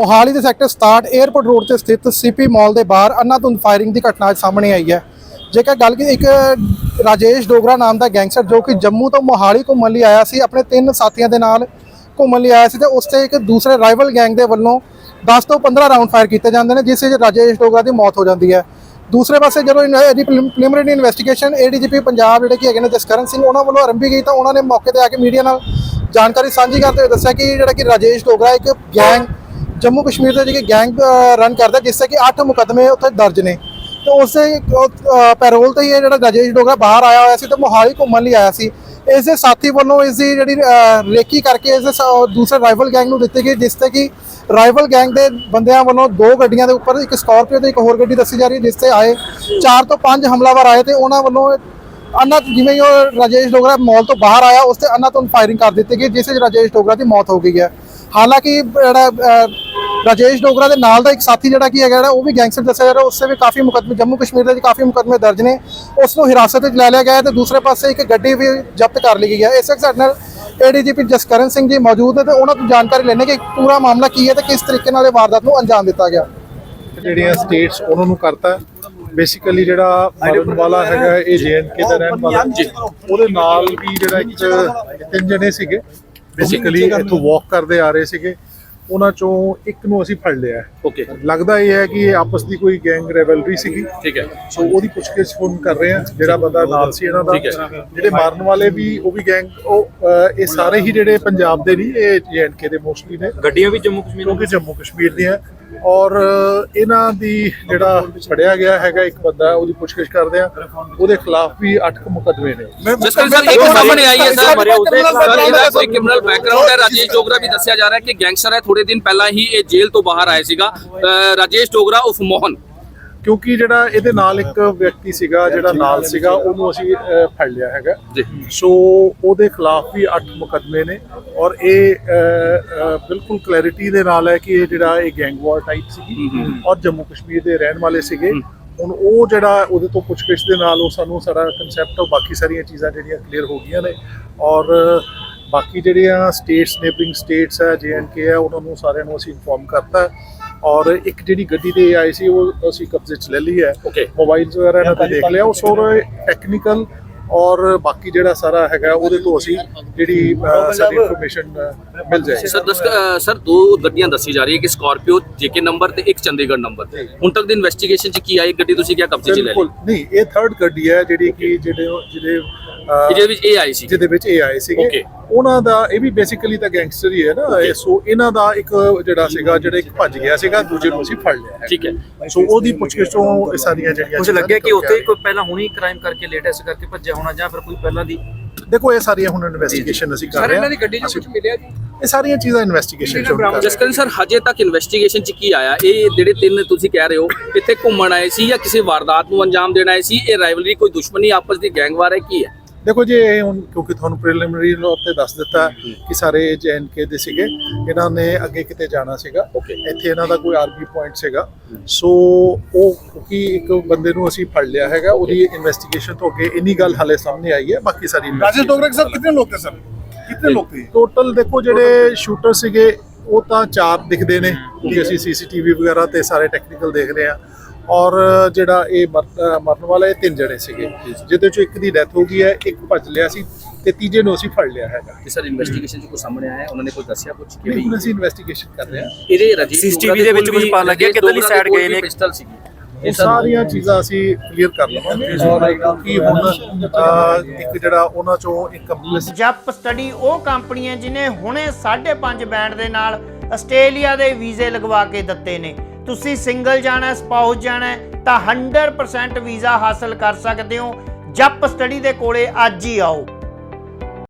ਮੋਹਾਲੀ ਦੇ sector 67 airport road ਤੇ ਸਥਿਤ ਸੀਪੀ ਮਾਲ ਦੇ ਬਾਹਰ ਅੰਨਾਧੁੰਦ ਫਾਇਰਿੰਗ ਦੀ ਘਟਨਾ ਸਾਹਮਣੇ ਆਈ ਹੈ। ਜੇਕਰ ਗੱਲ ਕੀ ਇੱਕ ਰਾਜੇਸ਼ ਡੋਗਰਾ ਨਾਮ ਦਾ ਗੈਂਗਸਟਰ ਜੋ ਕਿ ਜੰਮੂ ਤੋਂ ਮੋਹਾਲੀ ਘੁੰਮਣ ਲਈ ਆਇਆ ਸੀ, ਆਪਣੇ ਤਿੰਨ ਸਾਥੀਆਂ ਦੇ ਨਾਲ ਘੁੰਮਣ ਲਈ ਆਇਆ ਸੀ ਤੇ ਉਸ ਤੇ ਇੱਕ ਦੂਸਰੇ ਰਾਈਵਲ ਗੈਂਗ ਦੇ ਵੱਲੋਂ 10 ਤੋਂ 15 ਰਾਉਂਡ ਫਾਇਰ ਕੀਤੇ ਜਾਂਦੇ ਨੇ, ਜਿਸ ਵਿੱਚ ਰਾਜੇਸ਼ ਡੋਗਰਾ ਦੀ ਮੌਤ ਹੋ ਜਾਂਦੀ ਹੈ। ਦੂਸਰੇ ਪਾਸੇ ਜਦੋਂ ਇਹਦੀ ਪ੍ਰੀਲਿਮਿਨਰੀ ਇਨਵੈਸਟੀਗੇਸ਼ਨ ਏਡੀਜੀਪੀ ਪੰਜਾਬ ਜਿਹੜੇ ਕਿ ਹੈਗੇ ਨੇ ਜਸਕਰਨ ਸਿੰਘ, ਉਹਨਾਂ ਵੱਲੋਂ ਆਰੰਭੀ ਗਈ ਤਾਂ ਉਹਨਾਂ ਨੇ ਮੌਕੇ ਤੇ ਆ ਕੇ ਮੀਡੀਆ ਨਾਲ ਜਾਣਕਾਰੀ ਸਾਂਝੀ ਕਰਦੇ ਹੋਏ ਦੱਸਿਆ ਕਿ ਜਿਹੜਾ ਕਿ ਰਾਜੇਸ਼ ਡੋਗਰਾ ਇੱਕ ਗੈਂਗ ਜੰਮੂ ਕਸ਼ਮੀਰ ਦੇ ਜਿਹੜੇ ਗੈਂਗ ਰਨ ਕਰਦਾ ਜਿਸ ਤੇ ਕਿ 8 ਮੁਕੱਦਮੇ ਉੱਥੇ ਦਰਜ ਨੇ। ਤੇ ਉਸੇ ਪੈਰੋਲ ਤੇ ਹੀ ਇਹ ਜਿਹੜਾ ਰਾਜੇਸ਼ ਡੋਗਰਾ ਬਾਹਰ ਆਇਆ ਹੋਇਆ ਸੀ ਤੇ ਮੋਹਾਲੀ ਘੁੰਮਣ ਲਈ ਆਇਆ ਸੀ। ਇਸ ਦੇ ਸਾਥੀ ਵੱਲੋਂ ਇਸ ਦੀ ਜਿਹੜੀ ਅਹ, ਰੇਕੀ ਕਰਕੇ ਇਸ ਦੇ ਦੂਸਰੇ ਰਾਈਵਲ ਗੈਂਗ ਨੂੰ ਦਿੱਤੀ ਗਈ ਜਿਸ ਤੇ ਕਿ ਰਾਈਵਲ ਗੈਂਗ ਦੇ ਬੰਦਿਆਂ ਵੱਲੋਂ ਦੋ ਗੱਡੀਆਂ ਦੇ ਉੱਪਰ ਇੱਕ ਸਕਾਰਪੀਓ ਤੇ ਇੱਕ ਹੋਰ ਗੱਡੀ ਦੱਸੀ ਜਾ ਰਹੀ ਹੈ ਜਿਸ ਤੇ ਆਏ ਚਾਰ ਤੋਂ ਪੰਜ ਹਮਲਾਵਰ ਆਏ ਤੇ ਉਹਨਾਂ ਵੱਲੋਂ ਅੰਨਾ ਜਿਵੇਂ ਹੀ ਉਹ ਰਾਜੇਸ਼ ਡੋਗਰਾ ਮਾਲ ਤੋਂ ਬਾਹਰ ਆਇਆ ਉਸ ਤੇ ਅੰਨਾ ਤੋਂ ਫਾਇਰਿੰਗ ਕਰ ਦਿੱਤੀ ਗਈ ਜਿਸ ਵਿੱਚ ਰਾਜੇਸ਼ ਡੋਗਰਾ ਦੀ ਮੌਤ ਹੋ ਗਈ ਹੈ। ਹਾਲਾਂਕਿ ਜਿਹੜਾ ਰਾਜੇਸ਼ ਡੋਗਰਾ ਦੇ ਨਾਲ ਦਾ ਇੱਕ ਸਾਥੀ ਜਿਹੜਾ ਕੀ ਹੈਗਾ ਉਹ ਵੀ ਗੈਂਗਸਟਰ ਦੱਸਿਆ ਜਾ ਰਿਹਾ ਉਸ ਤੇ ਵੀ ਕਾਫੀ ਮੁਕੱਦਮੇ ਜੰਮੂ ਕਸ਼ਮੀਰ ਦੇ ਵਿੱਚ ਕਾਫੀ ਮੁਕੱਦਮੇ ਦਰਜ ਨੇ। ਉਸ ਨੂੰ ਹਿਰਾਸਤ ਵਿੱਚ ਲੈ ਲਿਆ ਗਿਆ ਤੇ ਦੂਸਰੇ ਪਾਸੇ ਇੱਕ ਗੱਡੀ ਵੀ ਜ਼ਬਤ ਕਰ ਲਈ ਗਈ ਹੈ। ਇਸ ਸਾਡੇ ਨਾਲ ਏਡੀਜੀਪੀ ਜਸਕਰਨ ਸਿੰਘ ਜੀ ਮੌਜੂਦ ਨੇ ਤੇ ਉਹਨਾਂ ਤੋਂ ਜਾਣਕਾਰੀ ਲੈਣੇ ਕਿ ਪੂਰਾ ਮਾਮਲਾ ਕੀ ਹੈ ਤੇ ਕਿਸ ਤਰੀਕੇ ਨਾਲ ਇਹ ਵਾਰਦਾਤ ਨੂੰ ਅੰਜਾਮ ਦਿੱਤਾ ਗਿਆ। ਜਿਹੜੀਆਂ ਸਟੇਟਸ ਉਹਨਾਂ ਨੂੰ ਕਰਤਾ ਬੇਸਿਕਲੀ ਜਿਹੜਾ ਮਰਨ ਵਾਲਾ ਹੈਗਾ ਇਹ ਜੇਐਨਕੇ ਦਾ ਰਹਿਣ ਵਾਲਾ ਉਹਦੇ ਨਾਲ ਵੀ ਜਿਹੜਾ ਇੱਕ ਤਿੰਨ ਜਣੇ ਸੀਗੇ। ਬੇਸਿਕਲੀ ਇੱਥੋਂ ਵਾਕ ਕਰਦੇ ਆ ਰਹੇ ਸੀਗੇ। ਉਹਨਾਂ ਚੋਂ ਇੱਕ ਨੂੰ ਅਸੀਂ ਫੜ ਲਿਆ। ਓਕੇ ਲੱਗਦਾ ਇਹ ਹੈ ਕਿ ਇਹ ਆਪਸ ਦੀ ਕੋਈ ਗੈਂਗ ਰੈਵਲਰੀ ਸੀਗੀ। ਠੀਕ ਹੈ। ਸੋ ਉਹਦੀ ਪੁੱਛਗਿੱਛ ਹੁਣ ਕਰ ਰਹੇ ਆ ਜਿਹੜਾ ਬੰਦਾ ਨਾਲ ਸੀ ਇਹਨਾਂ ਦਾ। ਜਿਹੜੇ ਮਾਰਨ ਵਾਲੇ ਵੀ ਉਹ ਵੀ ਗੈਂਗ ਉਹ ਇਹ ਸਾਰੇ ਹੀ ਜਿਹੜੇ ਪੰਜਾਬ ਦੇ ਨਹੀਂ ਇਹ ਜੇਐਨਕੇ ਦੇ ਮੋਸਟਲੀ ਨੇ। ਗੱਡੀਆਂ ਵੀ ਜੰਮੂ ਕਸ਼ਮੀਰ ਕਿਉਂਕਿ ਜੰਮੂ ਕਸ਼ਮੀਰ ਦੀਆਂ ਔਰ ਇਹਨਾਂ ਦੀ ਜਿਹੜਾ ਫੜਿਆ ਗਿਆ ਹੈਗਾ ਇੱਕ ਬੰਦਾ ਉਹਦੀ ਪੁੱਛਗਿੱਛ ਕਰਦੇ ਆ। ਉਹਦੇ ਖਿਲਾਫ ਵੀ 8 ਮੁਕੱਦਮੇ ਨੇ। ਜਸਕਰ ਸਰ ਇੱਕ ਸਾਹਮਣੇ ਆਈ ਹੈ ਸਰ ਸਰ ਇਹਦਾ ਕੋਈ ਕ੍ਰਿਮੀਨਲ ਬੈਕਗ੍ਰਾਉਂਡ ਹੈ ਰਾਜੇਸ਼ ਡੋਗਰਾ ਵੀ ਦੱਸਿਆ ਜਾ ਰਿਹਾ ਹੈ ਕਿ ਗੈਂਗਸਟਰ ਹੈ ਥੋੜੇ ਦਿਨ ਪਹਿਲਾਂ ਹੀ ਇਹ ਜੇਲ੍ਹ ਤੋਂ ਬਾਹਰ ਆਇਆ ਸੀਗਾ। ਰਾਜੇਸ਼ ਡੋਗਰਾ ਉਫ ਮੋਹਨ। ਕਿਉਂਕਿ ਜਿਹੜਾ ਇਹਦੇ ਨਾਲ ਇੱਕ ਵਿਅਕਤੀ ਸੀਗਾ ਜਿਹੜਾ ਨਾਲ ਸੀਗਾ ਉਹਨੂੰ ਅਸੀਂ ਫੜ ਲਿਆ ਹੈਗਾ। ਸੋ ਉਹਦੇ ਖਿਲਾਫ ਵੀ 8 ਮੁਕੱਦਮੇ ਨੇ ਔਰ ਇਹ ਬਿਲਕੁਲ ਕਲੈਰਿਟੀ ਦੇ ਨਾਲ ਹੈ ਕਿ ਇਹ ਜਿਹੜਾ ਇਹ ਗੈਂਗ ਵਾਰ ਟਾਈਪ ਸੀਗੀ ਔਰ ਜੰਮੂ ਕਸ਼ਮੀਰ ਦੇ ਰਹਿਣ ਵਾਲੇ ਸੀਗੇ। ਹੁਣ ਉਹ ਜਿਹੜਾ ਉਹਦੇ ਤੋਂ ਪੁੱਛਗਿੱਛ ਦੇ ਨਾਲ ਉਹ ਸਾਨੂੰ ਸਾਰਾ ਕਨਸੈਪਟ ਉਹ ਬਾਕੀ ਸਾਰੀਆਂ ਚੀਜ਼ਾਂ ਜਿਹੜੀਆਂ ਕਲੀਅਰ ਹੋ ਗਈਆਂ ਨੇ ਔਰ ਬਾਕੀ ਜਿਹੜੀਆਂ ਸਟੇਟਸ ਨੇਬਰਿੰਗ ਸਟੇਟਸ ਹੈ ਜੇਐਨਕੇ ਹੈ ਉਹਨਾਂ ਨੂੰ ਸਾਰਿਆਂ ਨੂੰ ਅਸੀਂ ਇਨਫੋਰਮ ਕਰਤਾ ਹੈ। ਔਰ ਇੱਕ ਜਿਹੜੀ ਗੱਡੀ ਤੇ ਆਈ ਸੀ ਉਹ ਅਸੀਂ ਕਬਜ਼ੇ 'ਚ ਲੈ ਲਈ ਹੈ. ਮੋਬਾਈਲਸ ਵਗੈਰਾ ਇਹਨਾਂ ਤੇ ਦੇਖ ਲਿਆ ਉਹ ਸੋਰ ਟੈਕਨੀਕਲ ਔਰ ਬਾਕੀ ਜਿਹੜਾ ਸਾਰਾ ਹੈਗਾ ਉਹਦੇ ਤੋਂ ਅਸੀਂ ਜਿਹੜੀ ਸਾਡੀ ਇਨਫੋਰਮੇਸ਼ਨ ਮਿਲ ਜਾਏਗੀ। ਸਰ ਦਸ ਸਰ ਦੋ ਗੱਡੀਆਂ ਦੱਸੀ ਜਾ ਰਹੀ ਹੈ ਕਿ ਸਕਾਰਪੀਓ ਜੇਕੇ ਨੰਬਰ ਤੇ ਇੱਕ ਚੰਡੀਗੜ੍ਹ ਨੰਬਰ ਹੁਣ ਤੱਕ ਦੀ ਇਨਵੈਸਟੀਗੇਸ਼ਨ ਚ ਕੀ ਆਈ? ਗੱਡੀ ਤੁਸੀਂ ਕਿਆ ਕਬਜ਼ੇ ਚ ਲੈ ਲਈ। ਬਿਲਕੁਲ। ਨਹੀਂ ਇਹ ਥਰਡ ਗੱਡੀ ਹੈ ਜਿਹੜੀ ਕਿ ਜਿਹੜੇ ਕਿ ਜਿਹਦੇ ਵਿੱਚ ਇਹ ਆਈ ਸੀ ਜਿਹਦੇ ਵਿੱਚ ਇਹ ਆਏ ਸੀਗੇ. ਉਹਨਾਂ ਦਾ ਇਹ ਵੀ ਬੇਸਿਕਲੀ ਤਾਂ ਗੈਂਗਸਟਰ ਹੀ ਹੈ ਨਾ। ਸੋ ਇਹਨਾਂ ਦਾ ਇੱਕ ਜਿਹੜਾ ਸੀਗਾ ਜਿਹੜਾ ਇੱਕ ਭੱਜ ਗਿਆ ਸੀਗਾ ਦੂਜੇ ਨੂੰ ਅਸੀਂ ਫੜ ਲਿਆ। ਹੈ ਠੀਕ ਹੈ। ਸੋ ਉਹਦੀ ਪੁੱਛਗਿੱਛ ਤੋਂ ਇਹ ਸਾਰੀਆਂ ਜਿਹੜੀਆਂ ਕੁਝ ਲੱਗਿਆ ਕਿ ਉੱਥੇ ਕੋਈ ਪਹਿਲਾਂ ਹੁਣੀ ਕ੍ਰਾਈਮ ਕਰਕੇ ਲੇਟੈਸਟ ਕਰਕੇ ਭੱਜਿਆ ਹੋਣਾ ਜਾਂ ਫਿਰ ਕੋਈ ਪਹਿਲਾਂ ਦੀ ਦੇਖੋ ਇਹ ਸਾਰੀਆਂ ਹੁਣ ਇਨਵੈਸਟੀਗੇਸ਼ਨ ਅਸੀਂ ਕਰ ਰਹੇ ਹਾਂ। ਗੱਡੀ ਚ ਕੁਝ ਮਿਲਿਆ ਜੀ? ਇਹ ਸਾਰੀਆਂ ਚੀਜ਼ਾਂ ਇਨਵੈਸਟੀਗੇਸ਼ਨ ਸ਼ੁਰੂ ਕਰ ਜਸਕਰਨ ਸਰ ਹਜੇ ਤੱਕ ਇਨਵੈਸਟੀਗੇਸ਼ਨ ਚ ਕੀ ਆਇਆ? ਇਹ ਜਿਹੜੇ ਤਿੰਨ ਤੁਸੀਂ ਕਹਿ ਰਹੇ ਹੋ ਇੱਥੇ ਘੁੰਮਣ ਆਏ ਸੀ ਜਾਂ ਕਿਸੇ ਵਾਰਦਾਤ ਨੂੰ ਅੰਜਾਮ ਦੇਣ ਆਏ ਸੀ? ਇਹ ਰਾਈਵਲਰੀ ਕੋਈ ਦੁਸ਼ਮਣੀ ਆਪਸ ਦੀ ਗੈਂਗਵਾਰ ਹੈ ਕੀ ਹੈ? ਦੇਖੋ ਜੀ ਇਹ ਹੁਣ ਕਿਉਂਕਿ ਤੁਹਾਨੂੰ ਪ੍ਰੀਲਿਮਿਨਰੀ ਲੋਟ ਤੇ ਦੱਸ ਦਿੱਤਾ ਕਿ ਸਾਰੇ ਜੈਨਕੇ ਦੇ ਸੀਗੇ। ਇਹਨਾਂ ਨੇ ਅੱਗੇ ਕਿਤੇ ਜਾਣਾ ਸੀਗਾ। ਇੱਥੇ ਇਹਨਾਂ ਦਾ ਕੋਈ ਆਰਪੀ ਪੁਆਇੰਟ ਸੀਗਾ। ਸੋ ਉਹ ਕਿਉਂਕਿ ਇੱਕ ਬੰਦੇ ਨੂੰ ਅਸੀਂ ਫੜ ਲਿਆ ਹੈਗਾ ਉਹਦੀ ਇਨਵੈਸਟੀਗੇਸ਼ਨ ਤੋਂ ਅੱਗੇ ਇਨੀ ਗੱਲ ਹਾਲੇ ਸਾਹਮਣੇ ਆਈ ਹੈ ਬਾਕੀ ਸਾਰੀ ਰਾਜੇਸ਼ ਡੋਗਰਾ ਸਰ ਕਿੰਨੇ ਲੋਕ ਤੇ ਸਰ? ਕਿੰਨੇ ਲੋਕ ਸੀ ਟੋਟਲ ਦੇਖੋ ਜਿਹੜੇ ਸ਼ੂਟਰ ਸੀਗੇ ਉਹ ਤਾਂ ਚਾਰ ਦਿਖਦੇ ਨੇ ਕਿ ਅਸੀਂ ਸੀਸੀਟੀਵੀ ਵਗੈਰਾ ਤੇ ਸਾਰੇ ਟੈਕਨੀਕਲ ਦੇਖ ਰਹੇ ਆ ਔਰ ਜਿਹੜਾ ਇਹ ਮਰਨ ਵਾਲਾ ਤਿੰਨ ਜਣੇ ਸੀਗੇ। ਜਿਹਦੇ ਚੋਂ ਇੱਕ ਦੀ ਡੈਥ ਹੋ ਗਈ ਹੈ ਇੱਕ ਭੱਜ ਲਿਆ ਸੀ ਤੇ ਤੀਜੇ ਨੂੰ ਅਸੀਂ ਫੜ ਲਿਆ ਹੈਗਾ। ਤੇ ਸਰ ਇਨਵੈਸਟੀਗੇਸ਼ਨ ਚ ਕੁਝ ਸਾਹਮਣੇ ਆਇਆ? ਉਹਨਾਂ ਨੇ ਕੋਈ ਦੱਸਿਆ ਕੁਝ ਕਿ ਵੀ ਅਸੀਂ ਇਨਵੈਸਟੀਗੇਸ਼ਨ ਕਰ ਰਹੇ ਆ ਇਹਦੇ ਰਜੀਸਟਰੀ ਦੇ ਵਿੱਚ ਕੁਝ ਪਤਾ ਲੱਗਿਆ ਕਿਦਾਂ ਦੀ ਸਾਈਡ ਗਏ ਨੇ? ਪਿਸਟਲ ਸੀਗੀ। ਇਹ ਸਾਰੀਆਂ ਚੀਜ਼ਾਂ ਅਸੀਂ ਕਲੀਅਰ ਕਰ ਲਵਾਂਗੇ। ਕਿਉਂਕਿ ਹੁਣ ਇੱਕ ਜਿਹੜਾ ਉਹਨਾਂ ਚੋਂ ਇੱਕ ਕੰਪਨੀ ਜੱਪ ਸਟੱਡੀ ਉਹ ਕੰਪਨੀ ਹੈ ਜਿਨੇ ਹੁਣੇ 5.5 ਬੈਂਡ ਦੇ ਨਾਲ ਆਸਟ੍ਰੇਲੀਆ ਦੇ ਵੀਜ਼ੇ ਲਗਵਾ ਕੇ ਦਿੱਤੇ ਨੇ। ਤੁਸੀਂ ਸਿੰਗਲ ਜਾਣਾ ਸਪਾਊਸ ਜਾਣਾ ਤਾਂ 100% ਵੀਜ਼ਾ ਹਾਸਲ ਕਰ ਸਕਦੇ ਹੋ। ਜੱਪ ਸਟੱਡੀ ਦੇ ਕੋਲੇ ਅੱਜ ਹੀ ਆਓ।